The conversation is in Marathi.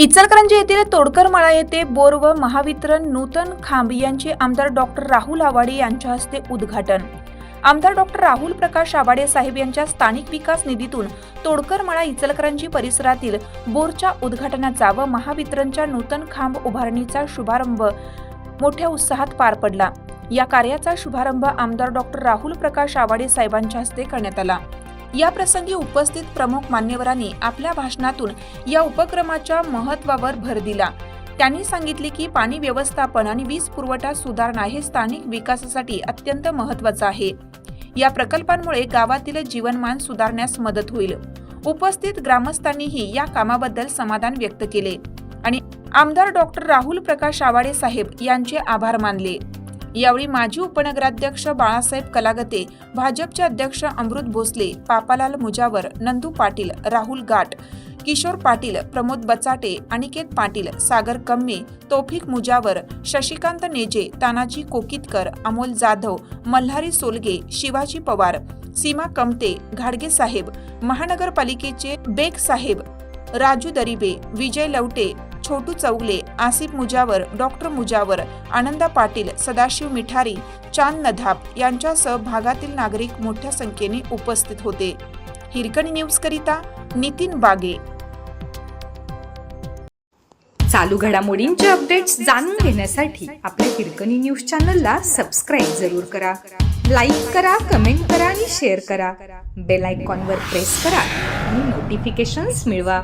इचलकरंजी येथील तोडकर मळा येथे बोर व महावितरण नूतन खांब यांचे आमदार डॉक्टर राहुल आवाडे यांच्या हस्ते उद्घाटन. आमदार डॉक्टर राहुल प्रकाश आवाडे साहेब यांच्या स्थानिक विकास निधीतून तोडकर मळा इचलकरंजी परिसरातील बोरच्या उद्घाटनाचा व महावितरणच्या नूतन खांब उभारणीचा शुभारंभ मोठ्या उत्साहात पार पडला. या कार्याचा शुभारंभ आमदार डॉक्टर राहुल प्रकाश आवाडे साहेबांच्या हस्ते करण्यात आला. या प्रसंगी उपस्थित प्रमुख मान्यवरांनी आपल्या भाषणातून या उपक्रमाच्या महत्वावर भर दिला. त्यांनी सांगितले की पाणी व्यवस्थापन आणि वीज पुरवठा सुधारणा हे स्थानिक विकासासाठी अत्यंत महत्वाचं आहे. या प्रकल्पांमुळे गावातील जीवनमान सुधारण्यास मदत होईल. उपस्थित ग्रामस्थांनीही या कामाबद्दल समाधान व्यक्त केले आणि आमदार डॉक्टर राहुल प्रकाश आवाडे साहेब यांचे आभार मानले. यावेळी माजी उपनगराध्यक्ष बाळासाहेब कलागते भाजपचे अध्यक्ष अमृत भोसले पापालाल मुजावर नंदू पाटील राहुल गाट किशोर पाटील प्रमोद बचाटे अनिकेत पाटील सागर कम्मे तौफिक मुजावर शशिकांत नेजे तानाजी कोकितकर अमोल जाधव मल्हारी सोलगे शिवाजी पवार सीमा कमते घाडगे साहेब महानगरपालिकेचे बेग साहेब राजू दरिबे विजय लवटे छोटू चौगले आसिफ मुजावर डॉक्टर मुजावर आनंदा पाटील सदाशिव मिठारी चांद नधाप यांच्यासह भागातील नागरिक मोठ्या संख्येने उपस्थित होते. हिरकणी न्यूज करिता नितीन बागे. चालू घडामोडींचे अपडेट्स जाणून घेण्यासाठी आपल्या हिरकणी न्यूज चॅनलला सबस्क्राईब जरूर करा. लाईक करा कमेंट करा आणि शेअर करा. बेल आयकॉनवर प्रेस करा आणि नोटिफिकेशन्स मिळवा.